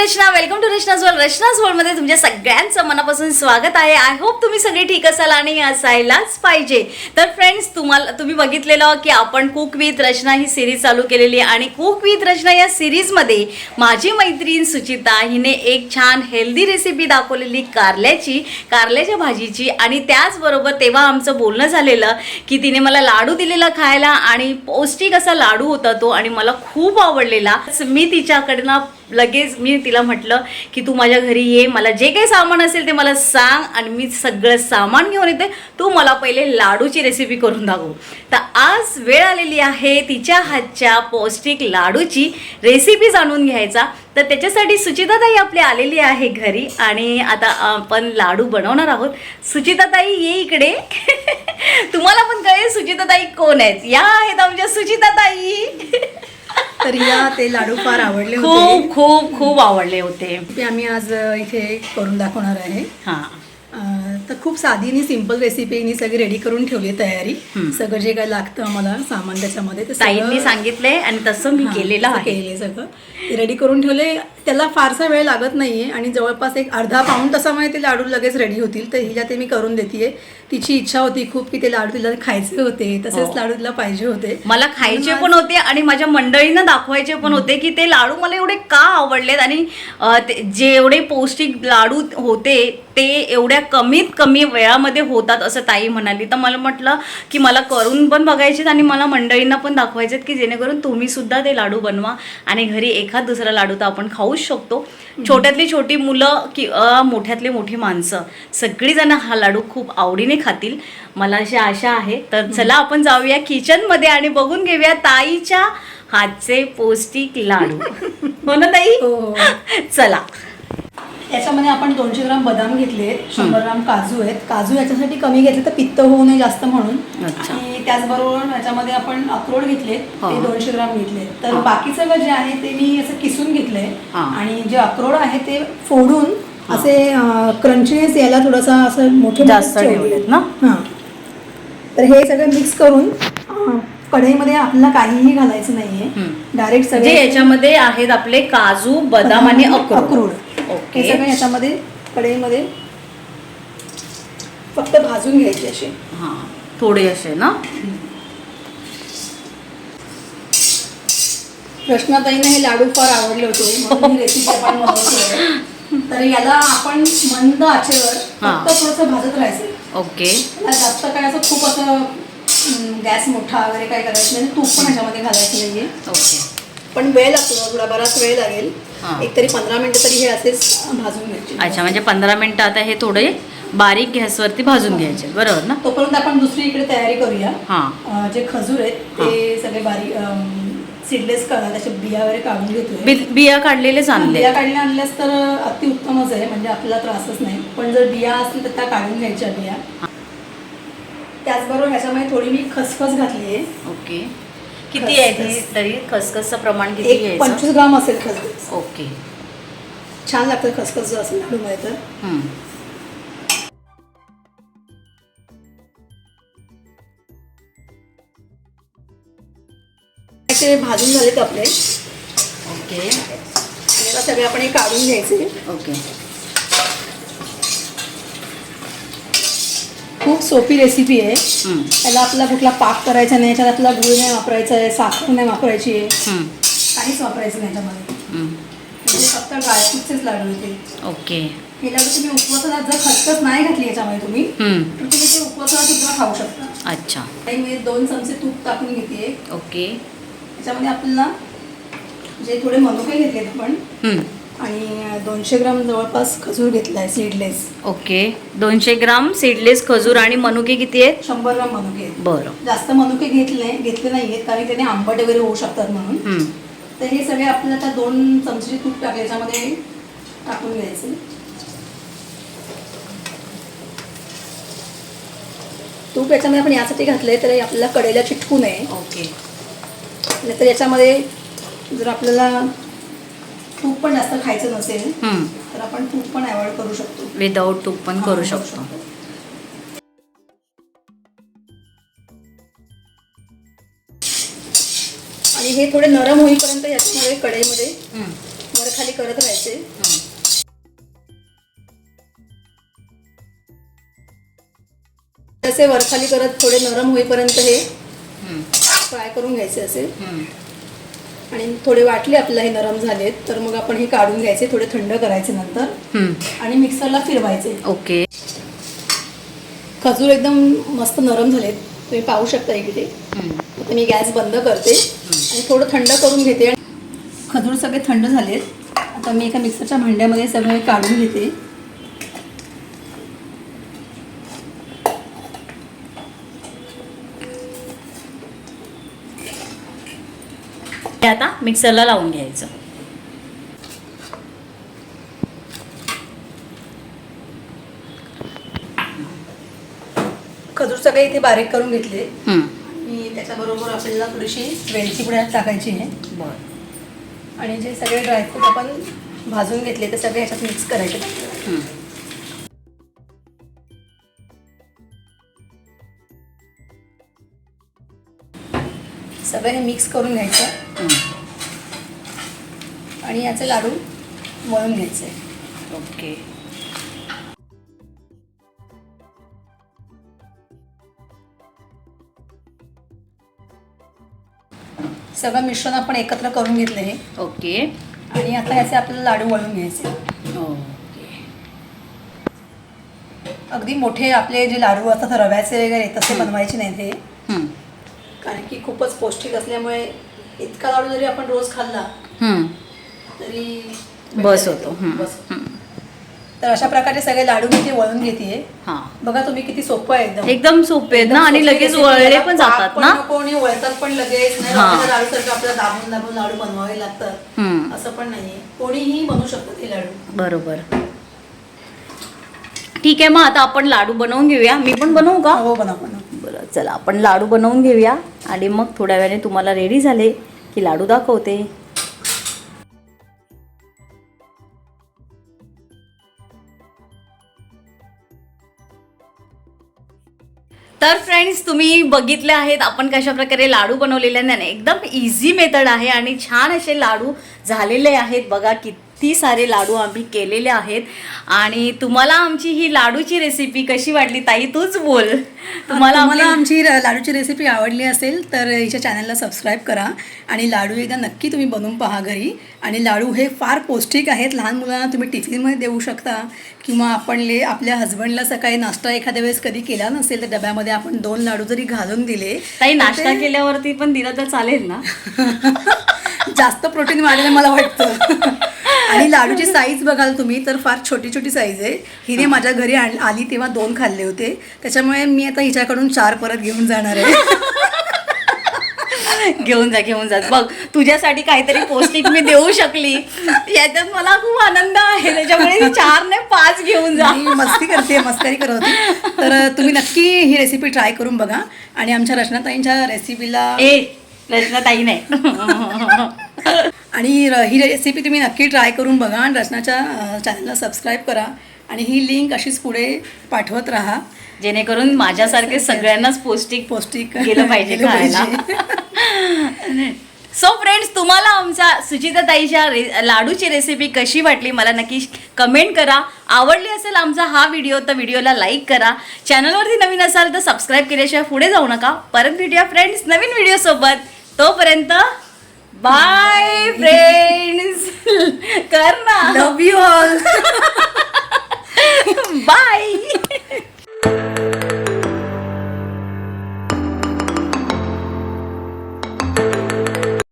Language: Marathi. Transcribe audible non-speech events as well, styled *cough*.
Rachana welcome to Rachana's world Rachana's वर्ल्डमध्ये तुमच्या सगळ्यांचं मनापासून स्वागत आहे. आय होप तुम्ही सगळे ठीक असाल आणि असायलाच पाहिजे. तर फ्रेंड्स तुम्हाला तुम्ही बघितलेलं की आपण कुक विथ रचना ही सिरीज चालू केलेली आणि कुक विथ रचना या सिरीजमध्ये माझी मैत्रीण सुचिता हिने एक छान हेल्दी रेसिपी दाखवलेली कारल्याची कारल्याच्या भाजीची. आणि त्याचबरोबर तेव्हा आमचं बोलणं झालेलं की तिने मला लाडू दिलेला खायला आणि पौष्टिक असा लाडू होता तो आणि मला खूप आवडलेला. मी तिच्याकडनं लगेच मी तिला म्हटलं की तू माझ्या घरी ये मला जे काही सामान असेल ते मला सांग आणि मी सगळं सामान घेऊन येते. तू मला पहिले लाडूची रेसिपी करून दाखव. तर आज वेळ आलेली आहे तिच्या हातच्या पौष्टिक लाडूची रेसिपी जाणून घ्यायचा. तर त्याच्यासाठी सुचिताताई आपली आलेली आहे घरी आणि आता आपण लाडू बनवणार आहोत. सुचिताताई ये इकडे. *laughs* तुम्हाला पण कळेल सुचिताताई कोण आहेत. या आहेत आमच्या सुचिताताई. *laughs* तर या ते लाडू फार आवडले खूप होते. खूप खूप आवडले होते. ते आम्ही आज इथे करून दाखवणार आहे. हा. तर खूप साधी आणि सिंपल रेसिपी मी सगळी रेडी करून ठेवली तयारी. सगळं जे काय लागतं आम्हाला सामान त्याच्यामध्ये ते सगळं- ताईंनी सांगितलंय आणि तसं मी हां, केलेलं केलंय सगळं. ते रेडी करून ठेवले. त्याला फारसा वेळ लागत नाहीये आणि जवळपास एक अर्धा पाऊण तासामध्ये ते लाडू लगेच रेडी होतील. तर हिला ते मी करून देते तिची इच्छा होती खूप की ते लाडू तिला खायचे होते हो. तसेच लाडू तिला पाहिजे होते. मला खायचे पण होते आणि माझ्या मंडळींना दाखवायचे पण होते की ते लाडू मला एवढे का आवडलेत आणि जेवढे पौष्टिक लाडू होते ते एवढ्या कमीत कमी वेळामध्ये होतात असं ताई म्हणाली. तर मला म्हटलं की मला करून पण बघायचेत आणि मला मंडळींना पण दाखवायचेत की जेणेकरून तुम्ही सुद्धा ते लाडू बनवा आणि घरी एखाद दुसरा लाडू तर आपण खाऊच शकतो. छोट्यातली छोटी मुलं की मोठ्यातली मोठी माणसं सगळीजण हा लाडू खूप आवडीने खातील. मला अशी आशा आहे. तर चला आपण जाऊया किचनमध्ये आणि बघून घेऊया ताईच्या हातचे पौष्टिक लाडू. हो ना ताई? हो. चला. याच्यामध्ये आपण दोनशे ग्राम बदाम घेतले शंभर ग्राम काजू आहेत काजू याच्यासाठी कमी घेतले तर पित्त होऊ नये जास्त म्हणून. आणि त्याचबरोबर याच्यामध्ये आपण अक्रोड घेतले. ते दोनशे ग्राम घेतले तर. बाकी सगळं जे आहे ते मी असं किसून घेतलंय. आणि जे अक्रोड आहे ते फोडून असे क्रंचीनेस यायला थोडंसं असं मोठे जास्त ठेवलेत ना? तर हे सगळं मिक्स करून कढईमध्ये आपल्याला काहीही घालायचं नाहीये. डायरेक्ट सगळे याच्यामध्ये आहेत आपले काजू बदाम आणि अक्रोड ओके. हे सगळं याच्यामध्ये कढईमध्ये फक्त भाजून घ्यायचे असे. हां थोडे असे ना? कृष्णाताईंना हे लाडू फार आवडले होते रेसिपी आपण तर याला आपण मंद आचेवर. फक्त थोडंसं भाजत राहायचं. ओके. याला जास्त काय असं खूप असं गॅस मोठा वगैरे काय करायचं नाही तूप पण ह्याच्यामध्ये घालायचं नाहीये. ओके. पण वेळ लागतो थोडा बराच वेळ लागेल. एक तरी पंधरा मिनिटं तरी हे असेच भाजून घ्यायचे. अच्छा म्हणजे पंधरा मिनटं आता हे थोडे बारीक गॅसवरती भाजून घ्यायचे. बरोबर ना? तोपर्यंत आपण दुसरी इकडे तयारी करूया. हां. जे खजूर आहेत ते सगळे बारीक सीडलेस त्याचे बिया वगैरे काढून घेतोय. बि- बिया काढलेलेच आणले बिया काढल्या आणल्यास तर अतिउत्तमच आहे म्हणजे आपल्याला त्रासच नाही. पण जर बिया असतील तर त्या काढून घ्यायच्या बिया. त्याचबरोबर ह्याच्यामध्ये थोडी मी खसखस घातली आहे. ओके. किती आहे ती. तरी? खसखसचं प्रमाण किती एक घ्यायचं? पंचवीस ग्राम असेल खसखस. ओके. छान लागतं खसखस जर असेल लाडूमध्ये तर. ते भाजून झालेत आपले. आणि ओके. आता सगळे आपण हे काढून घ्यायचे. ओके. खूप सोपी रेसिपी आहे. त्याला आपला कुठला पाक करायचा नाही याच्यात आपला गुळ नाही वापरायचा आहे साखर नाही वापरायची आहे. काहीच वापरायचं नाही याच्यामध्ये हम्म. म्हणजे फक्त ड्रायफ्रूटचेच लाडू येते ओके लाडू तुम्ही उपवासाला जर खसखस नाही घातली याच्यामध्ये तुम्ही. तर तुम्ही ते उपवासाला सुद्धा खाऊ शकता अच्छा मी दोन चमचे तूप टाकून घेते ओके त्याच्यामध्ये आपल्याला जे थोडे मनुके घेतलेत आपण. आणि दोनशे ग्राम जवळपास खजूर घेतला आहे सीडलेस ओके. दोनशे ग्राम सीडलेस खजूर आणि मनुके किती आहेत? शंभर ग्राम मनुके. आहेत बरं. जास्त मनुके घेतले घेतले नाही आहेत कारण त्याने आंबट वगैरे होऊ शकतात म्हणून. तर हे सगळे आपल्याला आता दोन चमचे तूप टाकले याच्यामध्ये टाकून घ्यायचे. तूप याच्यामध्ये आपण यासाठी घातलंय तर हे आपल्याला कडेला चिटकू नये. ओके. नाहीतर याच्यामध्ये जर आपल्याला तूप पण जास्त खायचं नसेल. तर आपण तूप पण अवॉइड करू शकतो. विदाऊट तूप पण करू शकतो. आणि हे थोडे नरम होईपर्यंत याच्यामध्ये कढईमध्ये. वर खाली करत राहायचे. असे वरखाली करत थोडे नरम होईपर्यंत हे फ्राय करून घ्यायचे असे. आणि थोडे वाटले आपल्याला हे नरम झालेत तर मग आपण हे काढून घ्यायचे थोडे थंड करायचे नंतर. आणि मिक्सरला फिरवायचे. ओके. खजूर एकदम मस्त नरम झालेत. तुम्ही पाहू शकता इकडे आता मी गॅस बंद करते. आणि थोडं थंड करून घेते. खजूर सगळे थंड झालेत. आता मी एका मिक्सरच्या भांड्यामध्ये सगळे काढून घेते. आता मिक्सरला लावून घ्यायचं. खजूर सगळे इथे बारीक करून घेतले. त्याच्याबरोबर आपल्याला थोडीशी वेलची पुढे टाकायची आहे. बरं. आणि जे सगळे ड्रायफ्रूट आपण भाजून घेतले ते सगळे ह्याच्यात मिक्स करायचे. सगळं हे मिक्स करून घ्यायचं. आणि याचे लाडू वळून घ्यायचे. ओके. सगळं मिश्रण आपण एकत्र करून घेतलं हे. ओके. आणि आता ह्याचे आपल्याला लाडू वळून घ्यायचे. ओके. अगदी मोठे आपले जे लाडू असतात रव्याचे वगैरे तसे बनवायचे नाहीत हे. हम्म. कारण की खूपच पौष्टिक असल्यामुळे इतका लाडू जरी आपण रोज खाल्ला. तरी बस होतो. बस. तर अशा प्रकारे सगळे लाडू मी ते वळून घेते हा. बघा तुम्ही किती सोपं आहे एकदम. एकदम सोपे आहेत ना आणि लगेच. वळले पण जातात ना? नको आणि वळतात पण लगेच. नाही लाडू सारखं आपल्याला दाबून दाबून लाडू बनवावे लागतात. असं पण नाहीये. कोणीही बनवू शकतो हे लाडू. बरोबर. ठीक आहे मग आता आपण लाडू बनवून घेऊया. मी पण बनवू का? हो बनव बनव. बरं चला आपण लाडू बनवून घेऊया. आणि मग थोड्या वेळाने तुम्हाला रेडी झाले. की लाडू दाखवते. तर फ्रेंड्स तुम्ही बघितले आहेत आपण कशा प्रकारे लाडू बनवलेले आहेत. ना एकदम इझी मेथड आहे आणि छान असे लाडू झालेले आहेत. बघा किती सारे लाडू आम्ही केलेले आहेत. आणि तुम्हाला आमची ही लाडूची रेसिपी कशी वाटली? ताई तूच बोल. तुम्हाला आपली- आमची लाडूची रेसिपी आवडली असेल तर हिच्या चॅनलला सबस्क्राईब करा. आणि लाडू एकदा नक्की तुम्ही बनवून पहा घरी. आणि लाडू हे फार पौष्टिक आहेत. लहान मुलांना तुम्ही टिफिनमध्ये देऊ शकता. किंवा आपण ले आपल्या हस्बंडला सकाळी नाश्ता एखाद्या वेळेस कधी केला नसेल तर डब्यामध्ये आपण दोन लाडू जरी घालून दिले ताई तर नाश्ता केल्यावरती पण दिला तर चालेल ना? *laughs* जास्त प्रोटीन वाढेल मला वाटतं. *laughs* आणि लाडूची साईज बघाल तुम्ही तर फार छोटी छोटी साईज आहे. हिने माझ्या घरी आण- आली तेव्हा दोन खाल्ले होते. त्याच्यामुळे मी आता हिच्याकडून चार परत घेऊन जाणार आहे. *laughs* घेऊन जा घेऊन जा. बघ तुझ्यासाठी काहीतरी पौष्टिक मी देऊ शकली. याच्यात मला खूप आनंद आहे. त्याच्यामुळे चार नाही पाच घेऊन जा. मी मस्ती करते मस्करी करत होती. तर तुम्ही नक्की ही रेसिपी ट्राय करून बघा. आणि आमच्या रचनाताईंच्या रेसिपीला ए रचना ताई नाही. *laughs* आणि ही रेसिपी तुम्ही नक्की ट्राय करून बघा आणि रचनाच्या चॅनलला सबस्क्राईब करा. आणि ही लिंक अशीच पुढे पाठवत राहा. जेणेकरून माझ्यासारखे सगळ्यांनाच पौष्टिक पौष्टिक *laughs* गेलं पाहिजे खायला. *laughs* सो फ्रेंड्स तुम्हाला आमच्या सुचिता ताईच्या रे लाडूची रेसिपी कशी वाटली मला नक्की कमेंट करा. आवडली असेल आमचा हा व्हिडिओ तर व्हिडिओला लाईक करा. चॅनलवरती नवीन असाल तर सबस्क्राईब केल्याशिवाय पुढे जाऊ नका. परत भेटूया फ्रेंड्स नवीन व्हिडिओसोबत तोपर्यंत Bye, *laughs* friends. *laughs* Karna. Love you all. *laughs* Bye.